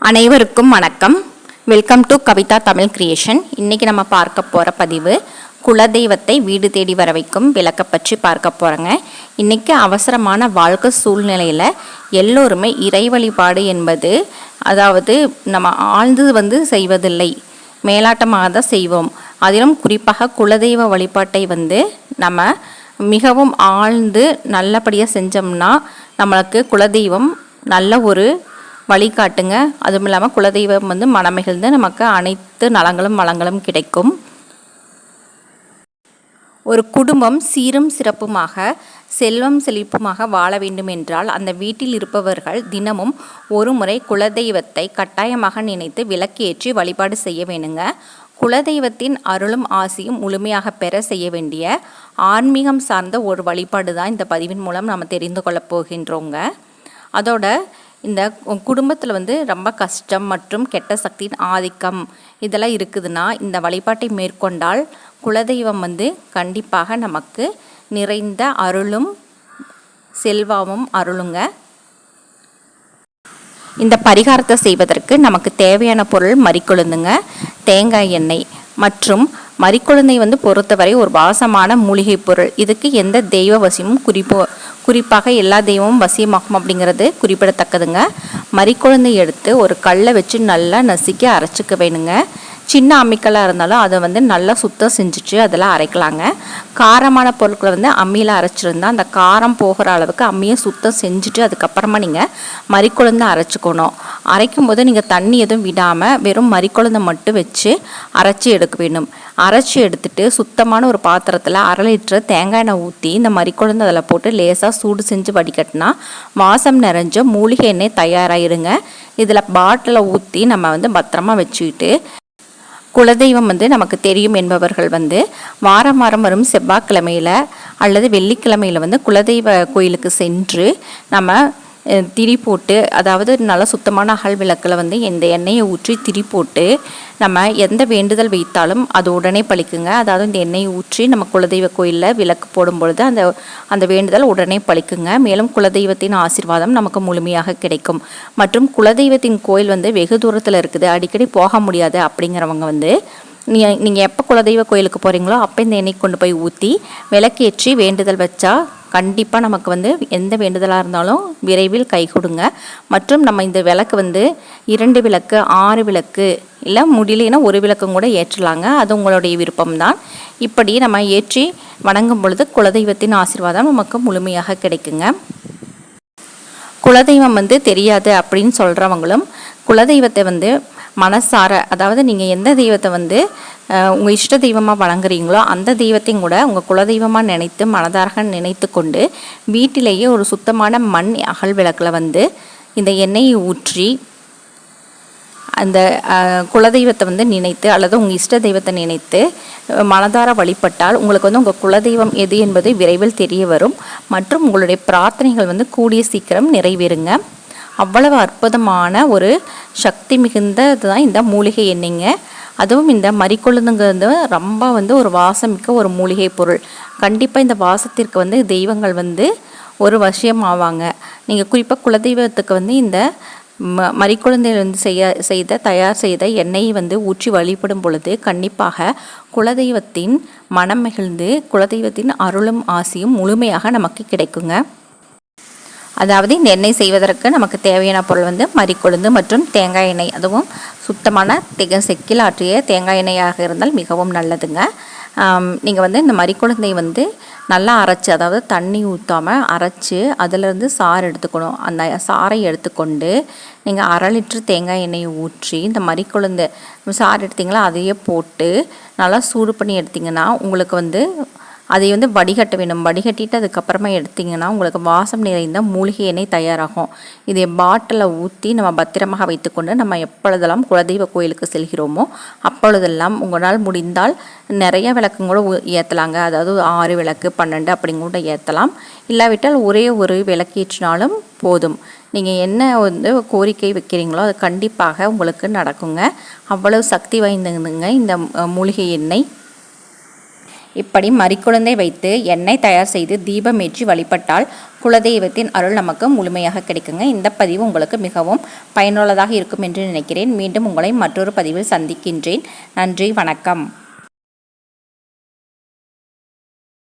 அனைவருக்கும் வணக்கம். Welcome to Kavitha Tamil creation இன்றைக்கி நம்ம பார்க்க போகிற பதிவு குலதெய்வத்தை வீடு தேடி வர வைக்கும் விளக்கை பற்றி பார்க்க போகிறோங்க இன்னைக்கு அவசரமான வாழ்க்கை சூழ்நிலையில் எல்லோருமே இறை வழிபாடு என்பது அதாவது நம்ம ஆழ்ந்து வந்து செய்வதில்லை. மேலாட்டமாக தான் செய்வோம். அதிலும் குறிப்பாக குலதெய்வ வழிபாட்டை வந்து நம்ம மிகவும் ஆழ்ந்து நல்லபடியாக செஞ்சோம்னா நம்மளுக்கு குலதெய்வம் நல்ல ஒரு வழிகாட்டுங்க. அதுவும் இல்லாமல் குலதெய்வம் வந்து மனமகிழ்ந்து நமக்கு அனைத்து நலங்களும் வளங்களும் கிடைக்கும். ஒரு குடும்பம் சீரும் சிறப்புமாக செல்வம் செழிப்புமாக வாழ வேண்டும் என்றால் அந்த வீட்டில் இருப்பவர்கள் தினமும் ஒரு முறை குலதெய்வத்தை கட்டாயமாக நினைத்து விளக்கேற்றி வழிபாடு செய்ய வேணுங்க குலதெய்வத்தின் அருளும் ஆசியும் முழுமையாக பெற செய்ய வேண்டிய ஆன்மீகம் சார்ந்த ஒரு வழிபாடு தான் இந்த பதிவின் மூலம் நம்ம தெரிந்து கொள்ளப் போகின்றோங்க. அதோட இந்த குடும்பத்தில் வந்து ரொம்ப கஷ்டம் மற்றும் கெட்ட சக்தியின் ஆதிக்கம் இதெல்லாம் இருக்குதுன்னா இந்த வழிபாட்டை மேற்கொண்டால் குலதெய்வம் வந்து கண்டிப்பாக நமக்கு நிறைந்த அருளும் செல்வாவும் அருளுங்க. இந்த பரிகாரத்தை செய்வதற்கு நமக்கு தேவையான பொருள் மறிக்கொழுந்துங்க. தேங்காய் எண்ணெய் மற்றும் மறிக்குழந்தை வந்து பொறுத்தவரை ஒரு வாசமான மூலிகை பொருள். இதுக்கு எந்த தெய்வ வசியமும் குறிப்போ குறிப்பாக எல்லா தெய்வமும் வசியமாகும் அப்படிங்கிறது குறிப்பிடத்தக்கதுங்க. மறிக்குழந்தை எடுத்து ஒரு கல்லை வச்சு நல்லா நசுக்கி அரைச்சிக்க வேணுங்க. சின்ன அம்மிக்கலாக இருந்தாலும் அதை வந்து நல்லா சுத்தம் செஞ்சுட்டு அதெல்லாம் அரைக்கலாங்க. காரமான பொருட்களை வந்து அம்மியில் அரைச்சிருந்தா அந்த காரம் போகிற அளவுக்கு அம்மியை சுத்தம் செஞ்சுட்டு அதுக்கப்புறமா நீங்கள் மறிக்குழந்தை அரைச்சிக்கணும். அரைக்கும் போது நீங்கள் தண்ணி எதுவும் விடாமல் வெறும் மறிக்குழந்தை மட்டும் வச்சு அரைச்சி எடுக்க வேணும் அரைச்சி எடுத்துட்டு சுத்தமான ஒரு பாத்திரத்தில் அரை லிட்டர் தேங்காய் எண்ணெய் ஊற்றி இந்த மறிக்குழந்தை அதில் போட்டு லேசாக சூடு செஞ்சு வடிகட்டினா வாசம் நிறைஞ்ச மூலிகை எண்ணெய் தயாராகிருங்க இதில் பாட்டிலில் ஊற்றி நம்ம வந்து பத்திரமா வச்சுக்கிட்டு குலதெய்வம் வந்து நமக்கு தெரியும் என்பவர்கள் வந்து வாரம் வாரம் வரும் செவ்வாய்க்கிழமையில் அல்லது வெள்ளிக்கிழமையில் வந்து குலதெய்வ கோயிலுக்கு சென்று நம்ம திரி போட்டு அதாவது நல்ல சுத்தமான அகல் விளக்கில் வந்து இந்த எண்ணெயை ஊற்றி திரி போட்டு நம்ம எந்த வேண்டுதல் வைத்தாலும் அது உடனே பழிக்குங்க. அதாவது இந்த எண்ணெயை ஊற்றி நம்ம குலதெய்வ கோயிலில் விளக்கு போடும் பொழுது அந்த அந்த வேண்டுதல் உடனே பழிக்குங்க. மேலும் குலதெய்வத்தின் ஆசிர்வாதம் நமக்கு முழுமையாக கிடைக்கும். மற்றும் குலதெய்வத்தின் கோயில் வந்து வெகு தூரத்தில் இருக்குது. அடிக்கடி போக முடியாது அப்படிங்கிறவங்க வந்து நீங்கள் நீங்கள் எப்போ குலதெய்வ கோயிலுக்கு போகிறீங்களோ அப்போ இந்த எண்ணெய் கொண்டு போய் ஊற்றி விளக்கேற்றி வேண்டுதல் வச்சா கண்டிப்பாக நமக்கு வந்து எந்த வேண்டுதலாக இருந்தாலும் விரைவில் கை கொடுங்க. மற்றும் நம்ம இந்த விளக்கு வந்து இரண்டு விளக்கு ஆறு விளக்கு இல்லை முடியலைன்னா ஒரு விளக்கம் கூட ஏற்றலாங்க. அது உங்களுடைய விருப்பம்தான். இப்படி நம்ம ஏற்றி வணங்கும் பொழுது குலதெய்வத்தின் ஆசீர்வாதம் நமக்கு முழுமையாக கிடைக்குங்க. குலதெய்வம் வந்து தெரியாது அப்படின்னு சொல்கிறவங்களும் குலதெய்வத்தை வந்து மனசார அதாவது நீங்கள் எந்த தெய்வத்தை வந்து உங்கள் இஷ்ட தெய்வமாக வழங்குறீங்களோ அந்த தெய்வத்தையும் கூட உங்கள் குலதெய்வமாக நினைத்து மனதார நினைத்து கொண்டு வீட்டிலேயே ஒரு சுத்தமான மண் அகல் விளக்கில் வந்து இந்த எண்ணெயை ஊற்றி அந்த குலதெய்வத்தை வந்து நினைத்து அல்லது உங்கள் இஷ்ட தெய்வத்தை நினைத்து மனதார வழிபட்டால் உங்களுக்கு வந்து உங்கள் குலதெய்வம் எது என்பது விரைவில் தெரிய வரும். மற்றும் உங்களுடைய பிரார்த்தனைகள் வந்து கூடிய சீக்கிரம் நிறைவேறுங்க. அவ்வளவு அற்புதமான ஒரு சக்தி மிகுந்தது தான் இந்த மூலிகை எண்ணெய்ங்க. அதுவும் இந்த மறிக்கொழுந்துங்கிறது ரொம்ப வந்து ஒரு வாசமிக்க ஒரு மூலிகை பொருள். கண்டிப்பாக இந்த வாசத்திற்கு வந்து தெய்வங்கள் வந்து ஒரு வசியம் ஆவாங்க. நீங்கள் குறிப்பாக குலதெய்வத்துக்கு வந்து இந்த ம மறிக்குழந்தைகள் வந்து செய்ய செய்த தயார் செய்த எண்ணெயை வந்து ஊற்றி வழிபடும் பொழுது கண்டிப்பாக குலதெய்வத்தின் மனம் மகிழ்ந்து குலதெய்வத்தின் அருளும் ஆசியும் முழுமையாக நமக்கு கிடைக்குங்க. அதாவது இந்த எண்ணெய் செய்வதற்கு நமக்கு தேவையான பொருள் வந்து மறிக்கொழுந்து மற்றும் தேங்காய் எண்ணெய். அதுவும் சுத்தமான திக செக்கில் ஆற்றிய தேங்காய் எண்ணெயாக இருந்தால் மிகவும் நல்லதுங்க. நீங்கள் வந்து இந்த மறிக்கொழுந்தை வந்து நல்லா அரைச்சி அதாவது தண்ணி ஊற்றாமல் அரைச்சி அதிலிருந்து சாறு எடுத்துக்கணும். அந்த சாறை எடுத்துக்கொண்டு நீங்கள் அரை லிட்டர் தேங்காய் எண்ணெயை ஊற்றி இந்த மறிக்கொழுந்து சாறு எடுத்தீங்களா அதையே போட்டு நல்லா சூடு பண்ணி எடுத்திங்கன்னா உங்களுக்கு வந்து அதை வந்து வடிகட்ட வேணும் வடிகட்டிட்டு அதுக்கப்புறமா எடுத்திங்கன்னா உங்களுக்கு வாசம் நிறைந்த மூலிகை எண்ணெய் தயாராகும். இதை பாட்டிலில் ஊற்றி நம்ம பத்திரமாக வைத்துக்கொண்டு நம்ம எப்பொழுதெல்லாம் குலதெய்வ கோயிலுக்கு செல்கிறோமோ அப்பொழுதெல்லாம் உங்களால் முடிந்தால் நிறைய விளக்கும் கூட ஏற்றலாங்க அதாவது ஆறு விளக்கு பன்னெண்டு அப்படிங்க கூட ஏற்றலாம் இல்லாவிட்டால் ஒரே ஒரு விளக்கு ஏற்றினாலும் போதும். நீங்கள் என்ன வந்து கோரிக்கை வைக்கிறீங்களோ அது கண்டிப்பாக உங்களுக்கு நடக்குங்க. அவ்வளவு சக்தி வாய்ந்ததுங்க இந்த மூலிகை எண்ணெய். இப்படி மறிக்குழந்தை வைத்து எண்ணெய் தயார் செய்து தீபமேற்றி வழிபட்டால் குலதெய்வத்தின் அருள் நமக்கு முழுமையாக கிடைக்குங்க. இந்த பதிவு உங்களுக்கு மிகவும் பயனுள்ளதாக இருக்கும் என்று நினைக்கிறேன். மீண்டும் உங்களை மற்றொரு பதிவில் சந்திக்கின்றேன். நன்றி வணக்கம்.